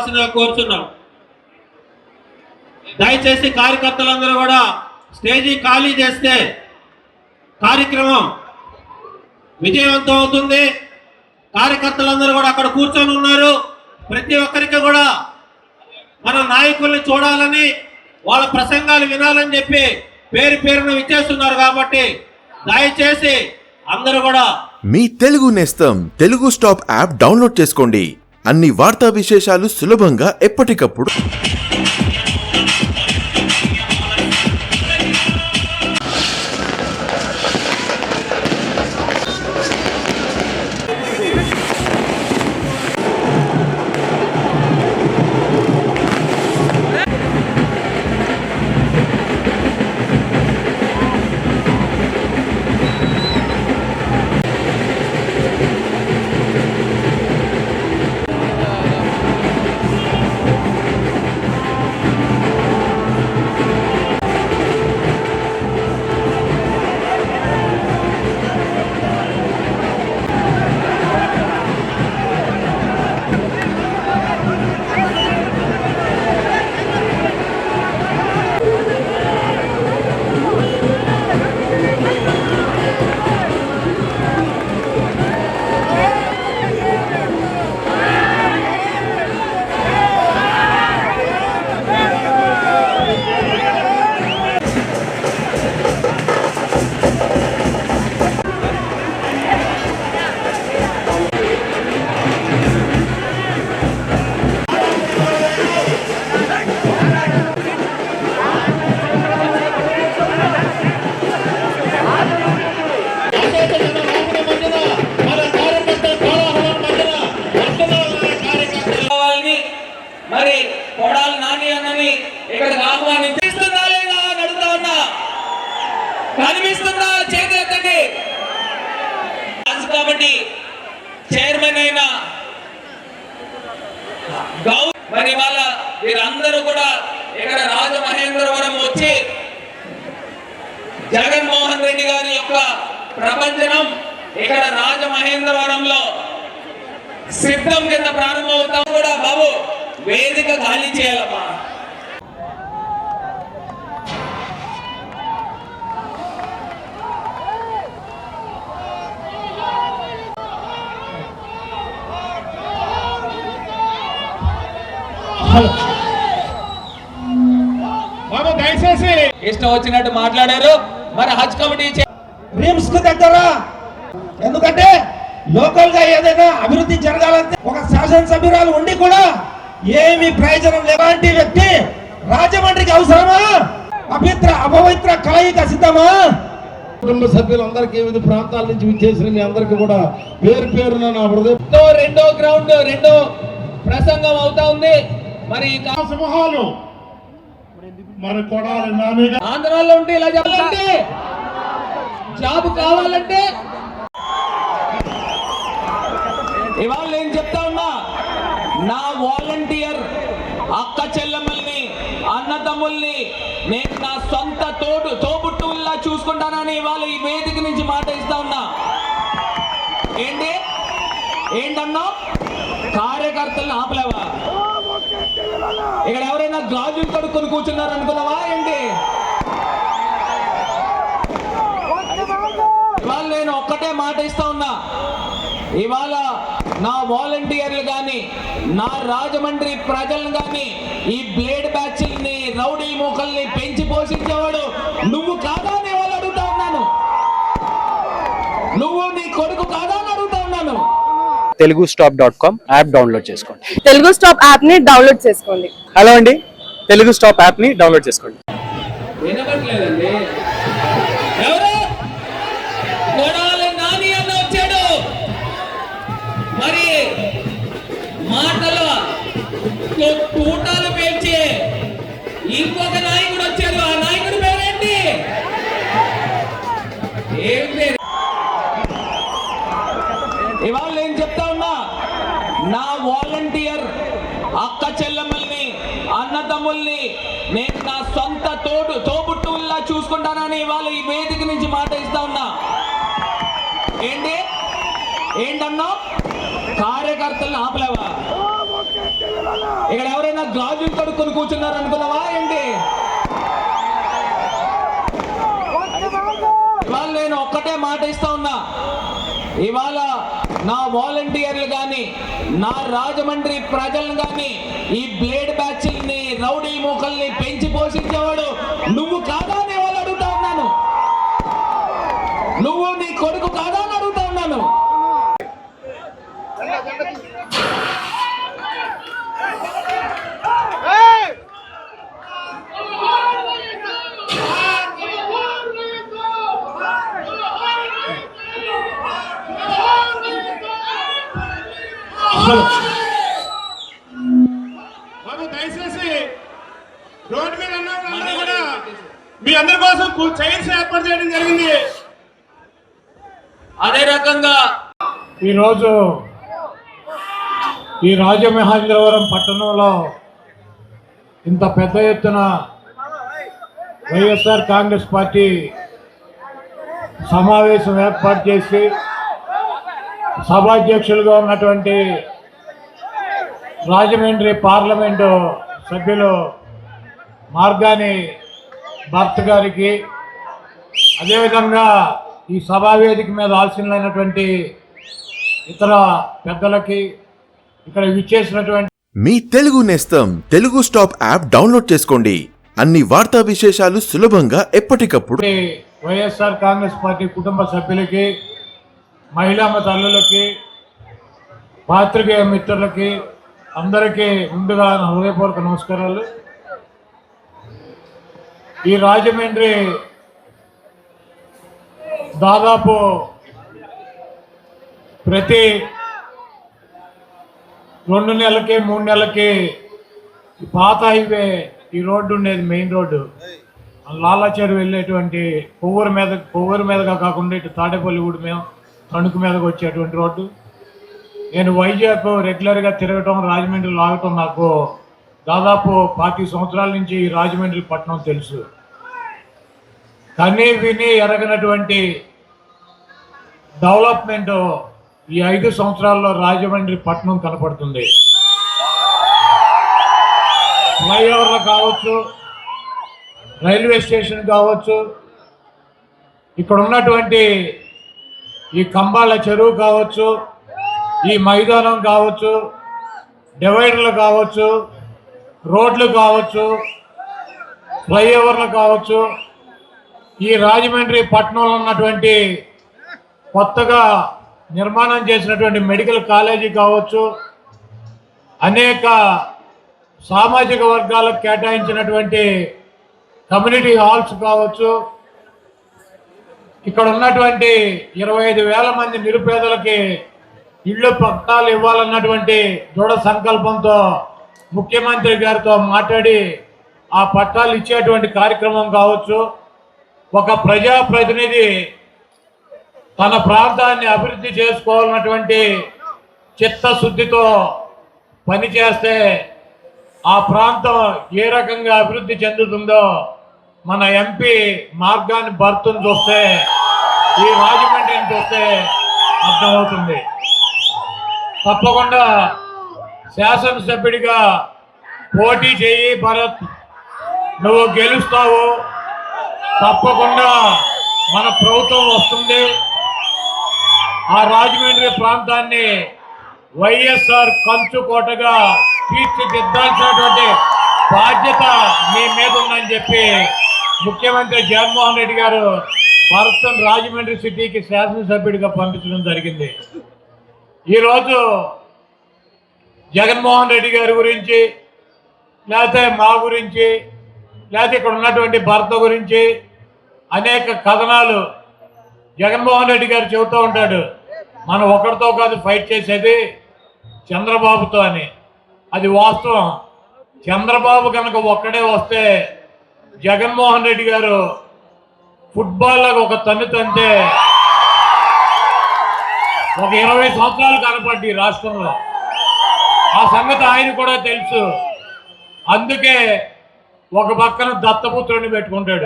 రావాల్సిందిగా కోరుచున్నాం. దయచేసి కార్యకర్తలందరూ కూడా స్టేజీ ఖాళీ చేస్తే కార్యక్రమం విజయవంతం అవుతుంది. కార్యకర్తలందరూ కూడా అక్కడ కూర్చొని ఉన్నారు. ప్రతి ఒక్కరికి కూడా మన నాయకుల్ని చూడాలని వాళ్ళ ప్రసంగాలు వినాలని చెప్పి పేరు పేరును ఇచ్చేస్తున్నారు కాబట్టి దయచేసి అందరూ కూడా మీ తెలుగు నేస్తం తెలుగు స్టాప్ యాప్ డౌన్లోడ్ చేసుకోండి. అన్ని వార్తా విశేషాలు సులభంగా ఎప్పటికప్పుడు ఇక్కడ రాజమహేంద్రవరంలో సిద్ధం కింద ప్రారంభమవుతాం కూడా బాబు. వేదిక ఖాళీ చేయాలమ్మా. బాబు దయచేసి ఇష్టం వచ్చినట్టు మాట్లాడారు. మరి హజ్ కమిటీ రిమ్స్కు దగ్గర. ఎందుకంటే లోకల్గా ఏదైనా అభివృద్ధి జరగాలంటే ఒక శాసనసభ్యురాలు ఉండి కూడా ఏమి ప్రయోజనం లేలాంటి వ్యక్తి రాజమండ్రికి అవసరమా? అభిత్ర అపవిత్ర కలయిక సిద్ధమా? కుటుంబ సభ్యులందరికీ వివిధ ప్రాంతాల నుంచి విచ్చేసిన మీ అందరికీ కూడా పేరు పేరున నా హృదయ రెండో రెండో గ్రౌండ్ రెండో ప్రసంగం అవుతా ఉంది. మరి సింహాలు మరి కొడాలి ఆంధ్రాలో ఉంటే ఇలా జాబ్ కావాలంటే ఇవాళ నేను చెప్తా ఉన్నా నా వాలంటీర్ అక్క చెల్లెమ్మల్ని అన్నదమ్ముల్ని నేను నా సొంత తోడు తోబుట్టుల్లా చూసుకుంటానని ఇవాళ ఈ వేదిక నుంచి మాట ఇస్తా ఉన్నా. ఏంటి? ఏంటన్నా? కార్యకర్తలను ఆపలేవా? ఇక్కడ ఎవరైనా గాజులు కడుక్కొని కూర్చున్నారు అనుకున్నావా? ఏంటి? ఇవాళ నేను ఒక్కటే మాట ఇస్తా ఉన్నా. ఇవాళ నా వాలంటీర్లు కానీ నా రాజమండ్రి ప్రజలను కానీ ఈ బ్లేడ్ బ్యాచ్ని రౌడీ మూకల్ని పెంచి పోషించేవాడు నువ్వు కాదా అని వాళ్ళు అడుగుతా ఉన్నాను. నువ్వు నీ కొడుకు కాదా అని అడుగుతా ఉన్నాను. Telugu stop dot com app download చేసుకోండి. తెలుగు స్టాప్ యాప్ని డౌన్లోడ్ చేసుకోండి. హలో అండి తెలుగు స్టాప్ యాప్ని డౌన్లోడ్ చేసుకోండి. వినపట్లేదండి ఎవరు? కొడాలి నాని అన్న వచ్చాడు. మరి మాటల తో- అన్నదమ్ముల్ని నేను నా సొంత తోడు తోబుట్టువుల్లా చూసుకుంటానని ఇవాళ ఈ వేదిక నుంచి మాట ఇస్తా ఉన్నా. ఏంటి? ఏంటన్నా? కార్యకర్తలను ఆపలేవా? ఇక్కడ ఎవరైనా గాజులు కడుక్కొని కూర్చున్నారు అనుకున్నావా? ఏంటి? ఇవాళ నేను ఒక్కటే మాట ఇస్తా ఉన్నా. ఇవాళ నా వాలంటీర్లు కానీ నా రాజమండ్రి ప్రజలను కానీ ఈ బ్లేడ్ బ్యాచ్ల్ని రౌడీ పెంచి పోషించేవాడు నువ్వు కాదా అని వాళ్ళు అడుగుతా ఉన్నాను నువ్వు నీ కొడుకు కాదా అని అడుగుతా ఉన్నాను బాబు దయచేసి రోడ్డు మీద ఉన్న వాళ్ళందరూ కూడా మీ అందరి కోసం చైర్స్ ఏర్పాటు చేయడం జరిగింది. అదే రకంగా ఈరోజు ఈ రాజమహేంద్రవరం పట్టణంలో ఇంత పెద్ద ఎత్తున వైఎస్ఆర్ కాంగ్రెస్ పార్టీ సమావేశం ఏర్పాటు చేసి సభాధ్యక్షులుగా ఉన్నటువంటి రాజమండ్రి పార్లమెంటు సభ్యులు మార్గాని భర్త్ గారికి అదేవిధంగా ఈ సభావేదిక మీద ఆశీనులైనటువంటి ఇతర పెద్దలకి ఇక్కడ విచ్చేసినటువంటి మీ తెలుగు నేస్తం తెలుగు స్టాప్ యాప్ డౌన్లోడ్ చేసుకోండి. అన్ని వార్తా విశేషాలు సులభంగా ఎప్పటికప్పుడు వైఎస్ఆర్ కాంగ్రెస్ పార్టీ కుటుంబ సభ్యులకి మహిళా తల్లులకి పాత్రికేయ మిత్రులకి అందరికీ ముందుగా హృదయపూర్వక నమస్కారాలు. ఈ రాజమండ్రి దాదాపు ప్రతి రెండు నెలలకి మూడు నెలలకి పాత హైవే ఈ రోడ్డు ఉండేది మెయిన్ రోడ్డు. లాలాచేరు వెళ్ళేటువంటి కొవ్వూరు మీద కొవ్వూరు మీదగా కాకుండా ఇటు తాడేపల్లిగూడి మేము తణుకు మీదకి వచ్చేటువంటి రోడ్డు. నేను వైజాగ్ రెగ్యులర్గా తిరగటం రాజమండ్రి లాగటం నాకు దాదాపు పాతి సంవత్సరాల నుంచి ఈ రాజమండ్రి పట్టణం తెలుసు. కనీ విని ఎరగనటువంటి డెవలప్మెంట్ ఈ ఐదు సంవత్సరాల్లో రాజమండ్రి పట్టణం కనపడుతుంది. ఫ్లైఓవర్లు కావచ్చు రైల్వే స్టేషన్ కావచ్చు ఇక్కడ ఉన్నటువంటి ఈ కంబాల చెరువు కావచ్చు ఈ మైదానం కావచ్చు డివైడర్లు కావచ్చు రోడ్లు కావచ్చు ఫ్లైఓవర్లు కావచ్చు ఈ రాజమండ్రి పట్టణంలో ఉన్నటువంటి కొత్తగా నిర్మాణం చేసినటువంటి మెడికల్ కాలేజీ కావచ్చు అనేక సామాజిక వర్గాలకు కేటాయించినటువంటి కమ్యూనిటీ హాల్స్ కావచ్చు ఇక్కడ ఉన్నటువంటి ఇరవై ఐదు వేల మంది నిరుపేదలకి ఇళ్ళు పట్టాలు ఇవ్వాలన్నటువంటి దృఢ సంకల్పంతో ముఖ్యమంత్రి గారితో మాట్లాడి ఆ పట్టాలు ఇచ్చేటువంటి కార్యక్రమం కావచ్చు. ఒక ప్రజాప్రతినిధి తన ప్రాంతాన్ని అభివృద్ధి చేసుకోవాలన్నటువంటి చిత్తశుద్ధితో పనిచేస్తే ఆ ప్రాంతం ఏ రకంగా అభివృద్ధి చెందుతుందో మన ఎంపీ మార్గాన్ని భర్తను చూస్తే ఈ రాజమండ్రిని చూస్తే అర్థమవుతుంది. తప్పకుండా శాసనసభ్యుడిగా పోటీ చేయి భరత్. నువ్వు గెలుస్తావు. తప్పకుండా మన ప్రభుత్వం వస్తుంది. ఆ రాజమండ్రి ప్రాంతాన్ని వైఎస్ఆర్ కంచుకోటగా తీర్చిదిద్దాల్సినటువంటి బాధ్యత మీ మీద ఉందని చెప్పి ముఖ్యమంత్రి జగన్మోహన్ రెడ్డి గారు భరతన్ రాజమండ్రి సిటీకి శాసనసభ్యుడిగా పంపించడం జరిగింది. ఈరోజు జగన్మోహన్ రెడ్డి గారి గురించి లేకపోతే మా గురించి లేకపోతే ఇక్కడ ఉన్నటువంటి భర్త గురించి అనేక కథనాలు జగన్మోహన్ రెడ్డి గారు చెబుతూ ఉంటాడు. మనం ఒకరితో కాదు ఫైట్ చేసేది చంద్రబాబుతో అని. అది వాస్తవం. చంద్రబాబు కనుక ఒక్కడే వస్తే జగన్మోహన్ రెడ్డి గారు ఫుట్బాల్ లాగా ఒక తన్ను తంతే. ఒక ఇరవై సంవత్సరాలు కనపడ్డాయి ఈ రాష్ట్రంలో. ఆ సంగతి ఆయన కూడా తెలుసు. అందుకే ఒక పక్కన దత్తపుత్రుని పెట్టుకుంటాడు.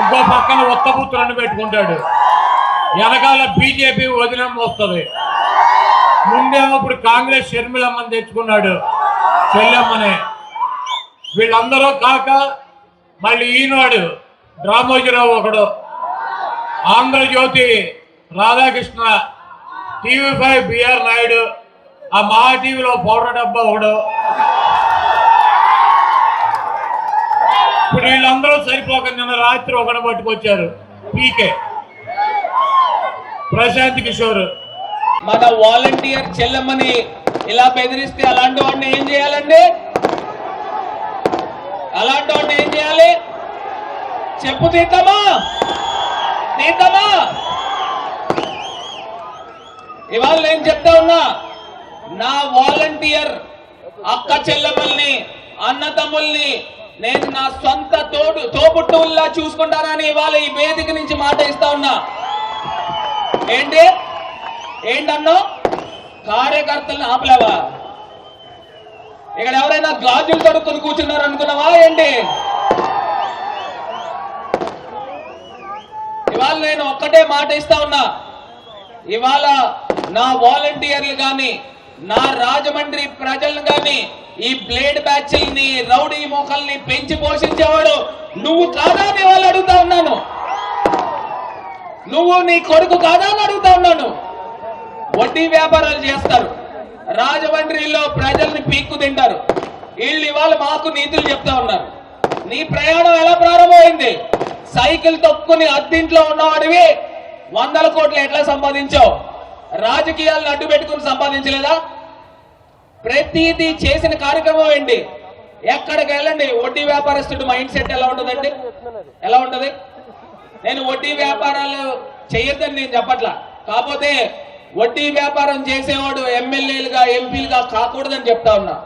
ఇంకో పక్కన ఉత్తపుత్రుని పెట్టుకుంటాడు. వెనకాల బీజేపీ వదినం వస్తుంది. ముందేమో ఇప్పుడు కాంగ్రెస్ షర్మిలమ్మని తెచ్చుకున్నాడు చెల్లెమ్మని. వీళ్ళందరూ కాక మళ్ళీ ఈనాడు రామోజీరావు ఒకడు. Andhra Jyothi Radhakrishna TV five BR Naidu ఆ మహా టీవీలో పౌడర్ డబ్బా ఒకడు. ఇప్పుడు వీళ్ళందరూ సరిపోక నిన్న రాత్రి ఒకడు పట్టుకొచ్చారు. పీకే. ప్రశాంత్ కిషోర్. మన వాలంటీర్ చెల్లెమ్మని ఇలా బెదిరిస్తే అలాంటి వాడిని ఏం చేయాలండి? అలాంటి వాడిని ఏం చేయాలి? చెప్పు తీద్దామా తీద్దామా ఇవాళ నేను చెప్తా ఉన్నా నా వాలంటీర్ అక్క చెల్లెమ్మల్ని అన్నతమ్ముల్ని నేను నా సొంత తోడు తోబుట్టువుల్లా చూసుకుంటానని ఇవాళ ఈ వేదిక నుంచి మాట ఇస్తా ఉన్నా. ఏంటి? ఏంటన్నా? కార్యకర్తలను ఆపలేవా? ఇక్కడ ఎవరైనా గాజులు తడుక్కుని కూర్చున్నారు అనుకున్నావా? ఏంటి? ఇవాళ నేను ఒక్కటే మాట ఇస్తా ఉన్నా. ఇవాళ నా వాలంటీర్లు కానీ నా రాజమండ్రి ప్రజలను గాని ఈ బ్లేడ్ బ్యాచ్ల్ని రౌడీ మోకల్ని పెంచి పోషించేవాడు నువ్వు కాదా అని వాళ్ళు అడుగుతా ఉన్నాను. నువ్వు నీ కొడుకు కాదా అని అడుగుతా ఉన్నాను. వడ్డీ వ్యాపారాలు చేస్తారు. రాజమండ్రిలో ప్రజల్ని పీక్కు తింటారు. వీళ్ళు ఇవాళ మాకు నీతులు చెప్తా ఉన్నారు. నీ ప్రయాణం ఎలా ప్రారంభమైంది? సైకిల్ తొక్కుని అద్దింట్లో ఉన్నవాడివి వందల కోట్లు ఎట్లా సంపాదించావు? రాజకీయాలను అడ్డు పెట్టుకుని సంపాదించలేదా? ప్రతిదీ చేసిన కార్యక్రమం ఏంటి? ఎక్కడికి వెళ్ళండి? వడ్డీ వ్యాపారస్తుడు మైండ్ సెట్ ఎలా ఉంటుందండి? ఎలా ఉంటుంది? నేను వడ్డీ వ్యాపారాలు చేయొద్దని నేను చెప్పట్లా. కాకపోతే వడ్డీ వ్యాపారం చేసేవాడు ఎమ్మెల్యేలుగా ఎంపీలుగా కాకూడదని చెప్తా ఉన్నా.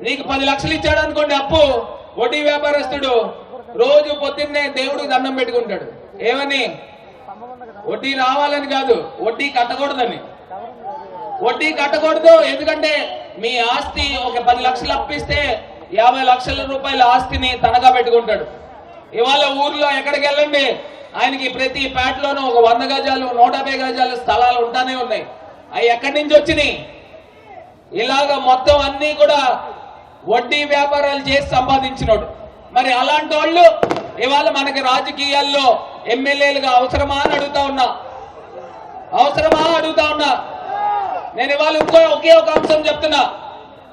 నీకు పది లక్షలు ఇచ్చాడు అనుకోండి అప్పు. వడ్డీ వ్యాపారస్తుడు రోజు పొద్దున్నే దేవుడికి దండం పెట్టుకుంటాడు. ఏమని? వడ్డీ రావాలని కాదు వడ్డీ కట్టకూడదని. వడ్డీ కట్టకూడదు ఎందుకంటే మీ ఆస్తి ఒక పది లక్షలు అప్పిస్తే యాభై లక్షల రూపాయల ఆస్తిని తనగా పెట్టుకుంటాడు. ఇవాళ ఊర్లో ఎక్కడికి వెళ్ళండి? ఆయనకి ప్రతి పేటలోనూ ఒక వంద గజాలు నూట గజాలు స్థలాలు ఉంటానే ఉన్నాయి. అవి ఎక్కడి నుంచి వచ్చినాయి? ఇలాగ మొత్తం అన్ని కూడా వడ్డీ వ్యాపారాలు చేసి సంపాదించినోడు. మరి అలాంటి వాళ్ళు ఇవాళ మనకి రాజకీయాల్లో ఎమ్మెల్యేలుగా అవసరమా అని అడుగుతా ఉన్నా. అవసరమా అడుగుతా ఉన్నా. నేను ఇవాళ ఇంకో ఒకే ఒక అంశం చెప్తున్నా.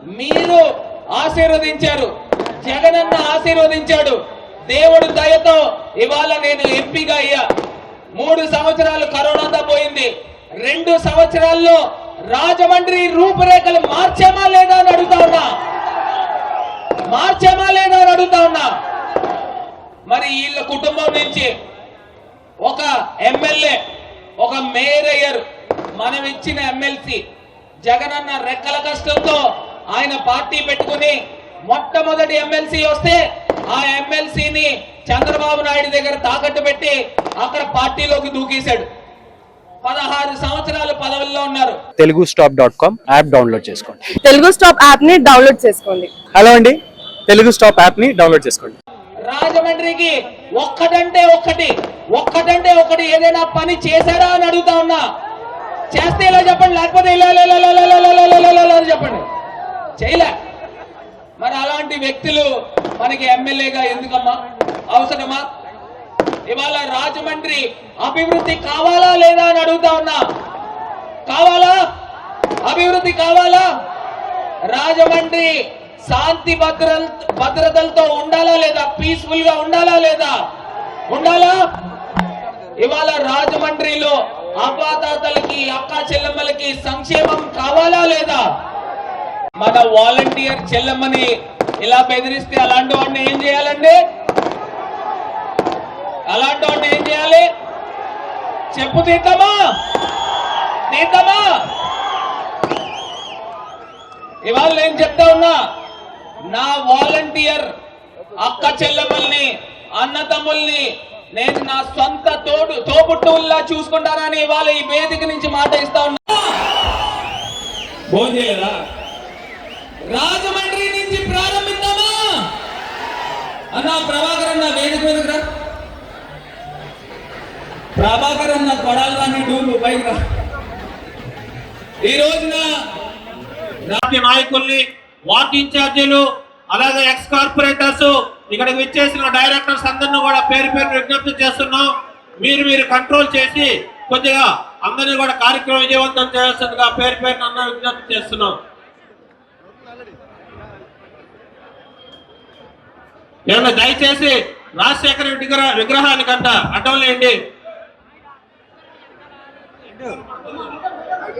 మీరు ఆశీర్వదించారు. జగనన్న ఆశీర్వదించాడు. దేవుడు దయతో ఇవాళ నేను ఎంపీగా అయ్యా. మూడు సంవత్సరాలు కరోనాతో పోయింది. రెండు సంవత్సరాల్లో రాజమండ్రి రూపురేఖలు మార్చామా లేదా అని అడుగుతా ఉన్నా. మార్చామా లేదా అని అడుగుతా ఉన్నా. మరి వీళ్ళ కుటుంబం నుంచి ఒక ఎమ్మెల్యే ఒక మేయర్ అయ్యారు మనం ఇచ్చిన ఎమ్మెల్సీ జగనన్న రెక్కల కష్టంతో ఆయన పార్టీ పెట్టుకుని మొట్టమొదటి ఎమ్మెల్సీ వస్తే ఆ ఎమ్మెల్సీని చంద్రబాబు నాయుడు దగ్గర తాకట్టు పెట్టి అక్కడ పార్టీలోకి దూకేశాడు. పదహారు సంవత్సరాలు పదవుల్లో ఉన్నారు. Telugu stop dot com app download చేసుకోండి. తెలుగు స్టాప్ యాప్ని డౌన్లోడ్ చేసుకోండి. హలో అండి. తెలుగు స్టాప్ యాప్ని డౌన్లోడ్ చేసుకోండి. రాజమండ్రికి ఒక్కటంటే ఒక్కటి ఒక్కటంటే ఒకటి ఏదైనా పని చేశారా అని అడుగుతా ఉన్నా. చేస్తే ఇలా చెప్పండి లేకపోతే ఇలా అని చెప్పండి. చేయలే. మరి అలాంటి వ్యక్తులు మనకి ఎమ్మెల్యేగా ఎందుకమ్మా? అవసరమా? ఇవాళ రాజమండ్రి అభివృద్ధి కావాలా లేదా అని అడుగుతా ఉన్నా. కావాలా? అభివృద్ధి కావాలా? రాజమండ్రి శాంతి భద్ర భద్రతలతో ఉండాలా లేదా? పీస్ఫుల్గా ఉండాలా లేదా? ఉండాలా? ఇవాళ రాజమండ్రిలో అపాతాతలకి అక్క చెల్లెమ్మలకి సంక్షేమం కావాలా లేదా? మన వాలంటీర్ చెల్లెమ్మని ఇలా బెదిరిస్తే అలాంటి వాడిని ఏం చేయాలండి? అలాంటి వాడిని ఏం చేయాలి? చెప్పు తీద్దామా తీద్దామా ఇవాళ నేను చెప్తా ఉన్నా నా వాలంటీర్ అక్క చెల్లెమ్మల్ని అన్న తమ్ముల్ని నేను నా సొంత తోడు తోబుట్టువుల్లా చూసుకుంటానని ఇవాళ ఈ వేదిక నుంచి మాట ఇస్తా ఉన్నా. రాజమండ్రి నుంచి ప్రారంభిద్దామా? అన్న ప్రభాకర్ అన్న వేదిక మీదకి రా. ప్రభాకర్ అన్న కొడాలి రాని డూలు పైకి రా. ఈ రోజున నాయకుల్ని వార్డ్ ఇన్ఛార్జీలు అలాగే ఎక్స్ కార్పొరేటర్స్ ఇక్కడికి విచ్చేసిన డైరెక్టర్స్ అందరిని కూడా పేరు పేరు విజ్ఞప్తి చేస్తున్నాం. మీరు మీరు కంట్రోల్ చేసి కొద్దిగా అందరినీ కూడా కార్యక్రమం విజయవంతం చేస్తుందిగా పేరు పేరు అన్న విజ్ఞప్తి చేస్తున్నాం. ఏమన్నా దయచేసి రాజశేఖర రెడ్డి విగ్రహానికంట అడ్డం లేండి.